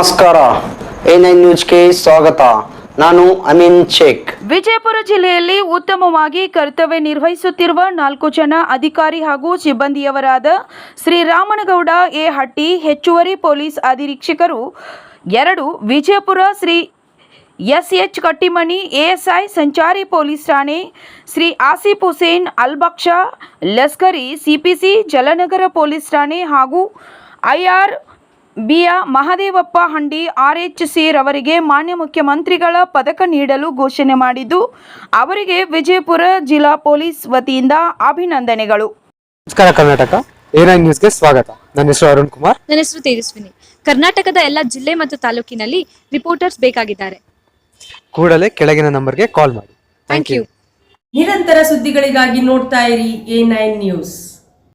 ನಮಸ್ಕಾರ. A nine ನ್ಯೂಸ್ಗೆ ಸ್ವಾಗತ. ನಾನು ಅಮೀನ್ ಶೇಖ್. ವಿಜಯಪುರ ಜಿಲ್ಲೆಯಲ್ಲಿ ಉತ್ತಮವಾಗಿ ಕರ್ತವ್ಯ ನಿರ್ವಹಿಸುತ್ತಿರುವ ನಾಲ್ಕು ಜನ ಅಧಿಕಾರಿ ಹಾಗೂ ಸಿಬ್ಬಂದಿಯವರಾದ ಶ್ರೀರಾಮನಗೌಡ ಎ. ಹಟ್ಟಿ, ಹೆಚ್ಚುವರಿ ಪೊಲೀಸ್ ಅಧೀಕ್ಷಕರು, ಎರಡು Vijayapura Shri S. H. Kattimani ASI ಸಂಚಾರಿ ಪೊಲೀಸ್ ಠಾಣೆ, ಶ್ರೀ ಆಸಿಫ್ ಹುಸೇನ್, ಅಲ್ಬಕ್ಷಾ, ಲಸ್ಕರಿ, ಸಿಪಿಸಿ, ಜಲನಗರ ಪೊಲೀಸ್ ಠಾಣೆ ಹಾಗೂ IR ಬಿಯ Mahadevappa Handi R H C ರವರಿಗೆ ಮಾನ್ಯ ಮುಖ್ಯಮಂತ್ರಿಗಳ ಪದಕ ನೀಡಲು ಘೋಷಣೆ ಮಾಡಿದ್ದು ಅವರಿಗೆ ವಿಜಯಪುರ ಜಿಲ್ಲಾ ಪೊಲೀಸ್ ವತಿಯಿಂದ ಅಭಿನಂದನೆಗಳು. ನಮಸ್ಕಾರ ಕರ್ನಾಟಕ ನ್ಯೂಸ್ಗೆ ಸ್ವಾಗತ. ನನ್ನ ಹೆಸರು ಅರುಣ್ ಕುಮಾರ್. ನನ್ನ ಹೆಸರು ತೇಜಸ್ವಿನಿ. ಕರ್ನಾಟಕದ ಎಲ್ಲ ಜಿಲ್ಲೆ ಮತ್ತು ತಾಲೂಕಿನಲ್ಲಿ ರಿಪೋರ್ಟರ್ಸ್ ಬೇಕಾಗಿದ್ದಾರೆ. ಕೂಡಲೇ ಕೆಳಗಿನ ನಂಬರ್ಗೆ ಕಾಲ್ ಮಾಡಿ. ಥ್ಯಾಂಕ್ ಯು ನಿರಂತರ ಸುದ್ದಿಗಳಿಗಾಗಿ ನೋಡ್ತಾ ಇರಿ ಎ ನೈನ್ ನ್ಯೂಸ್.